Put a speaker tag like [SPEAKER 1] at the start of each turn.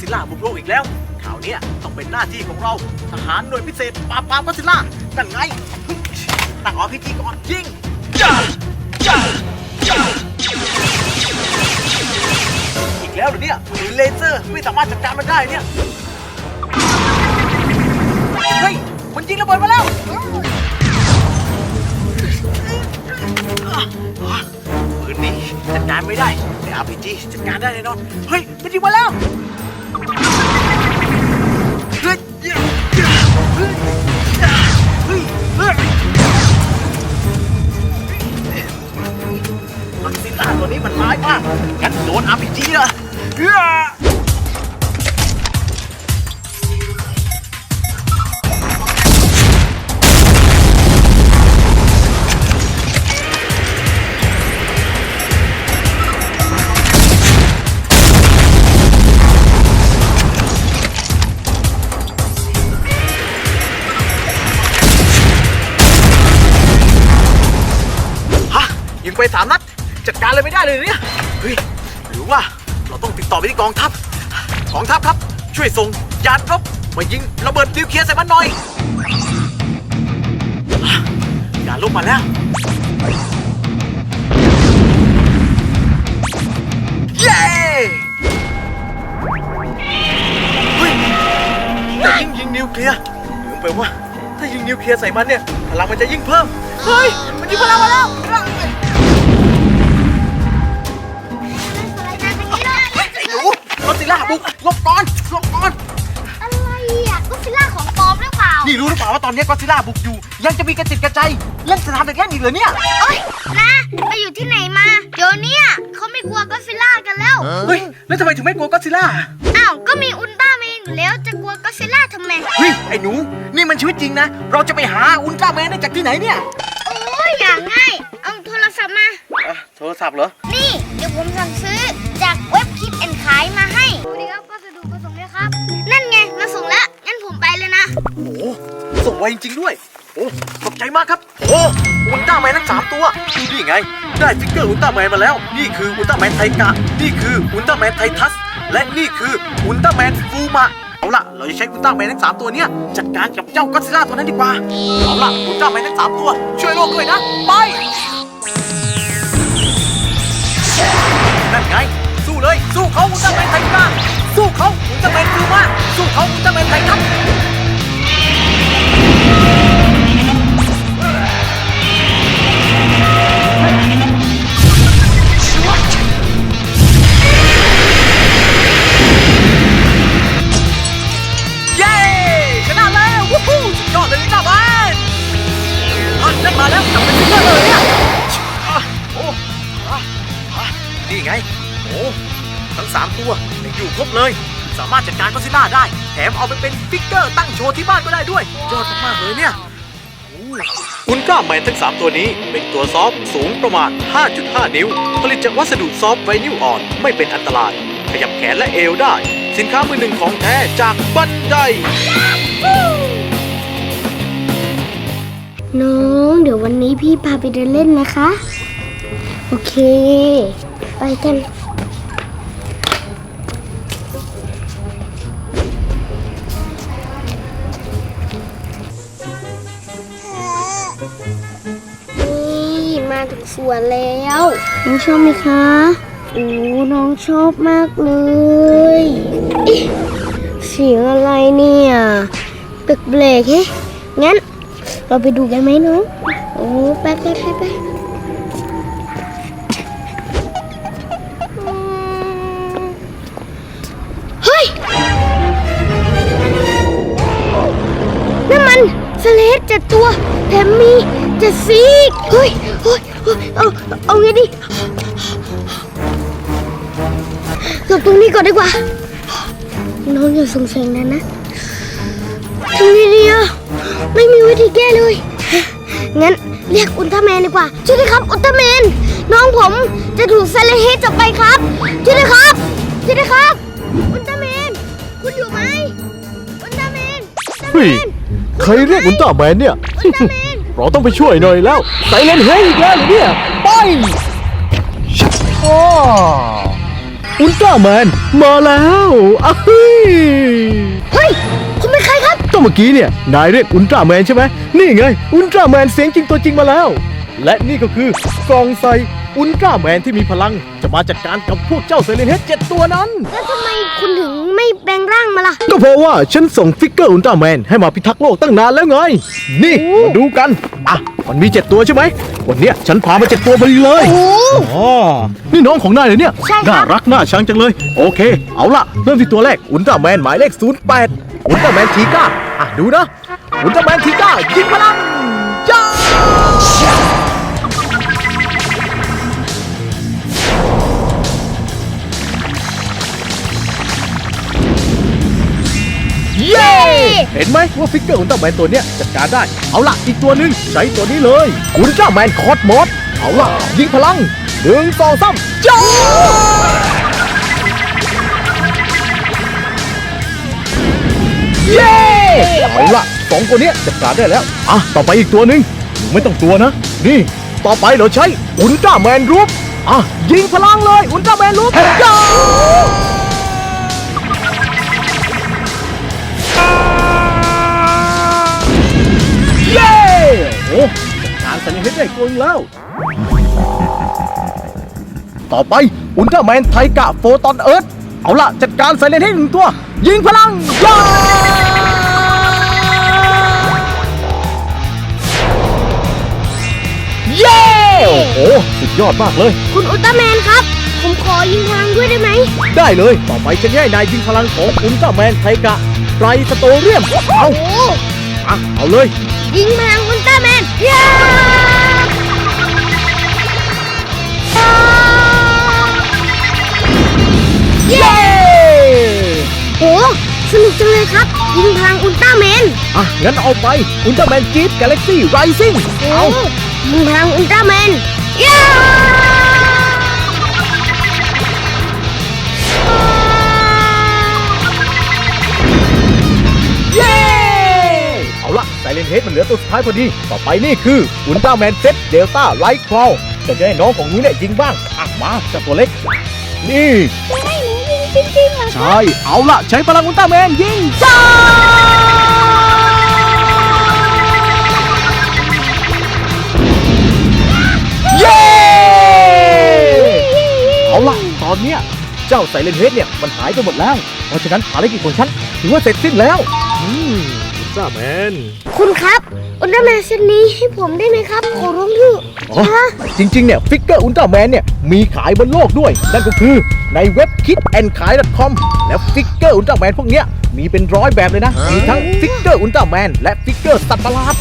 [SPEAKER 1] ซิลล่าบุกโลกอีกแล้วคราวเนี้ยต้องเป็นหน้าที่ของเราทหารหน่วยพิเศษปราบปรามก็อดซิลล่านั่นไงตั้งออพีจีก่อนยิงจ้าจ้าจ้าอีกแล้วเหรอเนี่ยปืนเลเซอร์ไม่สามารถจัดการมันได้เนี่ยเฮ้ยมันยิงระเบิดมาแล้วปืนนี้จัดการไม่ได้แต่ RPG จัดการได้แน่นอนเฮ้ยมันยิงมาแล้ว ไปสามนัดจัดการเลยไม่ได้เลยเนี่ยเฮ้ยหรือว่าเราต้องติดต่อไปที่กองทัพกองทัพครับ ช่วยส่งยานรบมายิงระเบิดนิวเคลียร์ใส่มันหน่อยยานรบมาแล้วเย้เฮ้ยแต่ยิ่งยิงนิวเคลียร์ลืมไปว่าถ้ายิงนิวเคลียร์ใส่มันเนี่ยพลังมันจะยิ่งเพิ่มเฮ้ยมันยิงพลังมาแล้ว ล่าบุกหลบก่อนหลบก่อน
[SPEAKER 2] อะไรอะก็ฟิล่าของปลอมหรือเปล่า
[SPEAKER 1] นี่รู้หรือเปล่าว่าตอนนี้ก็อดซิลล่าบุกอยู่ ยังจะมีกระจิตกระใจเล่นสนามเด็กเล่นอีกเหรอเนี่ย
[SPEAKER 2] เอ้ยนะไปอยู่ที่ไหนมา เดี๋ยวเนี้ยเขาไม่กลัวก็ฟิล่ากันแล้ว
[SPEAKER 1] เฮ้ย แล้วทำไมถึงไม่กลัวก็อดซิลล่า
[SPEAKER 2] อ้าวก็มีอุลตร้าแมนอยู่แล้วจะกลัวก็ฟิล่าทำไม
[SPEAKER 1] เฮ้ย ไอ้หนู นี่มันชีวิตจริงนะ เราจะไปหาอุลตร้าแมนได้จากที่ไหนเนี่ย
[SPEAKER 2] โอ้ยอย่างง่าย เอาโทรศัพท์มา
[SPEAKER 1] อะโทรศัพท์เหรอ
[SPEAKER 2] นี่ เดี๋ยวผมสั่งซื้อจากเว็บคิดแอนขายมาให้
[SPEAKER 1] โอ้โหส่งไวจริง ๆ ด้วยโอ้ขอบใจมากครับโอ้อุลตร้าแมนทั้งสามตัวนี่ไง ได้ฟิกเกอร์อุลตร้าแมนมาแล้ว นี่คืออุลตร้าแมนไทกะ นี่คืออุลตร้าแมนไททัส และนี่คืออุลตร้าแมนฟูมะเอาล่ะ เราจะใช้อุลตร้าแมนทั้งสามตัวเนี้ยจัดการกับเจ้าก็อดซิลล่าตัวนั้นดีกว่า เอาล่ะอุลตร้าแมนทั้งสามตัว ช่วยโลกด้วยนะ ไปนั่นไง สู้เลย สู้เขาามารถจัดการก็อดซิลล่าได้ แถมเอาไปเป็นฟิกเกอร์ตั้งโชว์ที่บ้านก็ได้ด้วยยอดมากๆเลยเนี่ยอุลตร้าแมนทั้ง 3 ตัวนี้เป็นตัวซอฟต์สูงประมาณ 5.5 นิ้ว ผลิตจากวัสดุซอฟต์ไวนิลอ่อน ไม่เป็นอันตราย ขยับแขนและเอวได้ สินค้ามือหนึ่งของแท้จากบันได
[SPEAKER 2] น้องเดี๋ยววันนี้พี่พาไปเดินเล่นนะคะ โอเค ไปกัน นี่มาถึงสวนแล้วน้องชอบไหมคะโอ้น้องชอบมากเลยเอ๊ะเสียงอะไรเนี่ยเบรกๆเฮ้งั้น เราไปดูกันไหมน้องโอ้ไปไปไปไปอืมเฮ้ยนั่นมันสเลดเจ็ดตัว แถมมีเจ็ดซีกเฮ้ยเฮ้ยเฮ้ยเอาเอาไงดีหลบตรงนี้ก่อนดีกว่า น้องอย่าส่งเสียงดังนะทำไงดีอะไม่มีวิธีแก้เลย งั้นเรียกอุลตร้าแมนดีกว่า ช่วยด้วยครับอุลตร้าแมน น้องผมจะถูกซาเลเฮจับไปครับ ช่วยด้วยครับ ช่วยด้วยครับ อุลตร้าแมน คุณอยู่ไหม อุลตร้าแมนอุลตร้าแม
[SPEAKER 3] เฮ้ย
[SPEAKER 2] น
[SPEAKER 3] ใครเรียกอุลตร้าแมนเนี่ย
[SPEAKER 2] อุลตร้าแมน
[SPEAKER 3] เราต้องไปช่วยหน่อยแล้วไซเลนเฮดอีกแล้วเหรอเนี่ย ไปโอ้
[SPEAKER 1] อุลตร้าแมนมาแล้วอ้าวเฮ้ย
[SPEAKER 2] เฮ้ย คุณเป็นใครครับ
[SPEAKER 1] ก็เมื่อกี้เนี่ย นายเรียกอุลตร้าแมนใช่ไหมนี่ไง อุลตร้าแมนเสียงจริงตัวจริงมาแล้ว และนี่ก็คือกล่องใส่ อุลตร้าแมนที่มีพลังจะมาจัดการกับพวกเจ้าเซเลนเฮดเจ็ดตัวนั้น
[SPEAKER 2] แล้วทำไมคุณถึงไม่แปลงร่างมาล่ะ
[SPEAKER 1] ก็เพราะว่าฉันส่งฟิกเกอร์อุลตร้าแมนให้มาพิทักษ์โลกตั้งนานแล้วไง นี่มาดูกัน อะ มันมีเจ็ดตัวใช่ไหม วันเนี้ยฉันพามาเจ็ดตัวพอดีเลย
[SPEAKER 2] โอ้
[SPEAKER 1] อ๋อ นี่น้องของนายเลยเนี่ย
[SPEAKER 2] ใช่ครับ
[SPEAKER 1] น่ารักน่าชังจังเลย โอเค เอาล่ะ เริ่มที่ตัวแรกอุลตร้าแมนหมายเลข 08 อุลตร้าแมนทีก้า อะ ดูนะ อุลตร้าแมนทีก้ายิงพลังจ้า เห็นไหมว่าฟิกเกอร์ขอุลตร้าแมนตัวเนี้ยจัดการได้ เอาล่ะอีกตัวหนึ่งใช้ตัวนี้เลยอุลตร้าแมนคอสมอสเอาล่ะยิงพลังหนึ่งสองสามจ้าเย้เอาล่ะสองตัวเนี้ยจัดการได้แล้วอะต่อไปอีกตัวหนึ่งไม่ต้องกลัวนะ นี่ ต่อไปเราใช้อุลตร้าแมนรูปอะยิงพลังเลยอุลตร้าแมนรูปจ้า ได้ตัวนึงแล้ว ต่อไปอุลตร้าแมนไทกะโฟตอนเอิร์ธเอาล่ะ จัดการไซเลนให้หนึ่งตัว ยิงพลังยาเย้ โอ้โห สุดยอดมากเลย
[SPEAKER 2] คุณอุลตร้าแมนครับ ผมขอยิงพลังด้วยได้ไหม
[SPEAKER 1] ได้เลย ต่อไปฉันจะให้นายยิงพลังของอุลตร้าแมนไทกะไตรสโตเรียม เอา
[SPEAKER 2] โอ้
[SPEAKER 1] อะเอาเลย
[SPEAKER 2] ยิงพลังอุลตร้าแมน เย้ เย้โหสนุกจังเลยครับ ยิงพลังอุลตร้าแมน
[SPEAKER 1] อะ งั้นเอาไป อุลตร้าแมนจี๊ดกาแล็กซี่ไรซิ่ง
[SPEAKER 2] โอ้ยิงพลังอุลตร้าแมน เย้
[SPEAKER 1] เย้เอาละไซเลนเฮดมันเหลือตัวสุดท้ายพอดี ต่อไปนี่คืออุลตร้าแมนเซตเดลต้าไลท์ครอลจะได้น้องของหนูเนี่ยยิงบ้างอะมาเจับตัวเล็ก นี่
[SPEAKER 2] ให้หนูยิง จริงๆเหรอ
[SPEAKER 1] ใช่ เอาละใช้พลังอุลตร้าแมนยิงจ้าเย้ เอาล่ะ ตอนเนี้ยเจ้าไซเลนเฮดเนี่ย มันหายไปหมดแล้ว เพราะฉะนั้นภารกิจของฉันถือว่าเสร็จสิ้นแล้ว อืม อุลตร้าแมน
[SPEAKER 2] คุณครับ อุลตร้าแมนเซตนี้ให้ผมได้ไหมครับ ขอร้องเถอะ
[SPEAKER 1] อ๋อ
[SPEAKER 2] ฮะ
[SPEAKER 1] จริง ๆ เนี่ย ฟิกเกอร์อุลตร้าแมนเนี่ย มีขายบนโลกด้วย นั่นก็คือในเว็บ kit and ขาย .com แล้วฟิกเกอร์อุลตร้าแมนพวกเนี้ยมีเป็นร้อยแบบเลยนะ มีทั้งฟิกเกอร์อุลตร้าแมนและฟิกเกอร์สัตว์ประหลาด